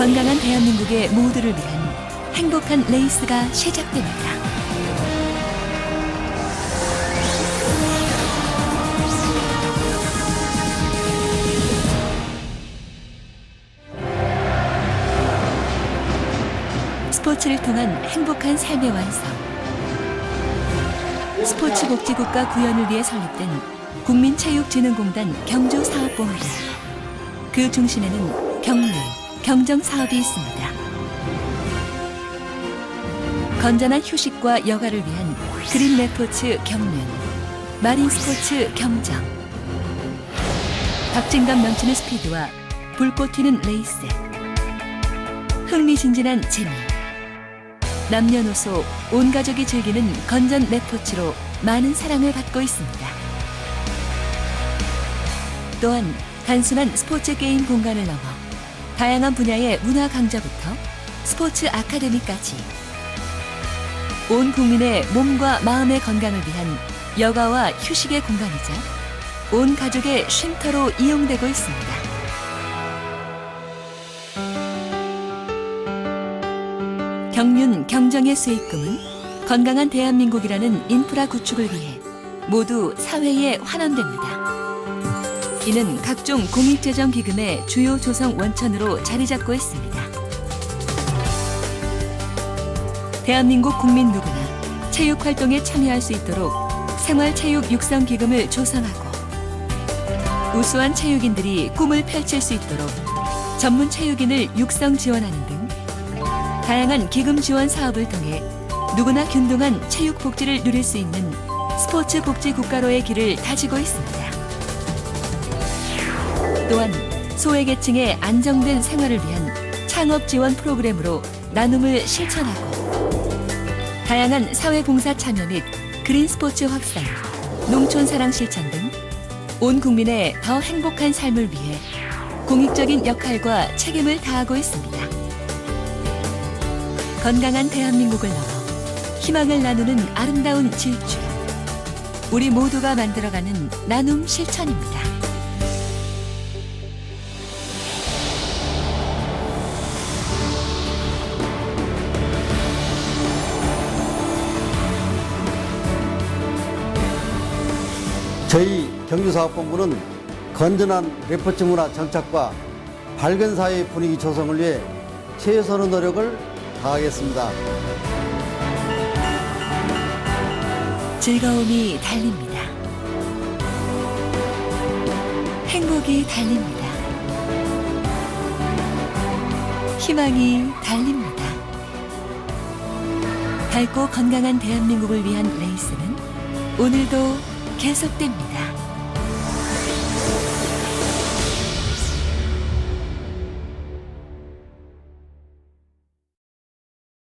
건강한 대한민국의 모두를 위한 행복한 레이스가 시작됩니다. 스포츠를 통한 행복한 삶의 완성. 스포츠 복지국가 구현을 위해 설립된 국민체육진흥공단 경주사업본부. 그 중심에는 경륜, 경정 사업이 있습니다. 건전한 휴식과 여가를 위한 그린 레포츠 경륜, 마린 스포츠 경정. 박진감 넘치는 스피드와 불꽃 튀는 레이스. 흥미진진한 재미. 남녀노소 온 가족이 즐기는 건전 레포츠로 많은 사랑을 받고 있습니다. 또한 단순한 스포츠 게임 공간을 넘어 다양한 분야의 문화 강좌부터 스포츠 아카데미까지 온 국민의 몸과 마음의 건강을 위한 여가와 휴식의 공간이자 온 가족의 쉼터로 이용되고 있습니다. 경륜 경정의 수익금은 건강한 대한민국이라는 인프라 구축을 위해 모두 사회에 환원됩니다. 이는 각종 공익재정 기금의 주요 조성 원천으로 자리 잡고 있습니다. 대한민국 국민 누구나 체육 활동에 참여할 수 있도록 생활체육 육성 기금을 조성하고 우수한 체육인들이 꿈을 펼칠 수 있도록 전문 체육인을 육성 지원하는 등 다양한 기금 지원 사업을 통해 누구나 균등한 체육 복지를 누릴 수 있는 스포츠 복지 국가로의 길을 다지고 있습니다. 또한 소외계층의 안정된 생활을 위한 창업 지원 프로그램으로 나눔을 실천하고 다양한 사회봉사 참여 및 그린 스포츠 확산, 농촌 사랑 실천 등 온 국민의 더 행복한 삶을 위해 공익적인 역할과 책임을 다하고 있습니다. 건강한 대한민국을 넘어 희망을 나누는 아름다운 질주. 우리 모두가 만들어가는 나눔 실천입니다. 저희 경주사업본부는 건전한 레포츠 문화 정착과 밝은 사회 분위기 조성을 위해 최선의 노력을 다하겠습니다. 즐거움이 달립니다. 행복이 달립니다. 희망이 달립니다. 밝고 건강한 대한민국을 위한 레이스는 오늘도 계속됩니다.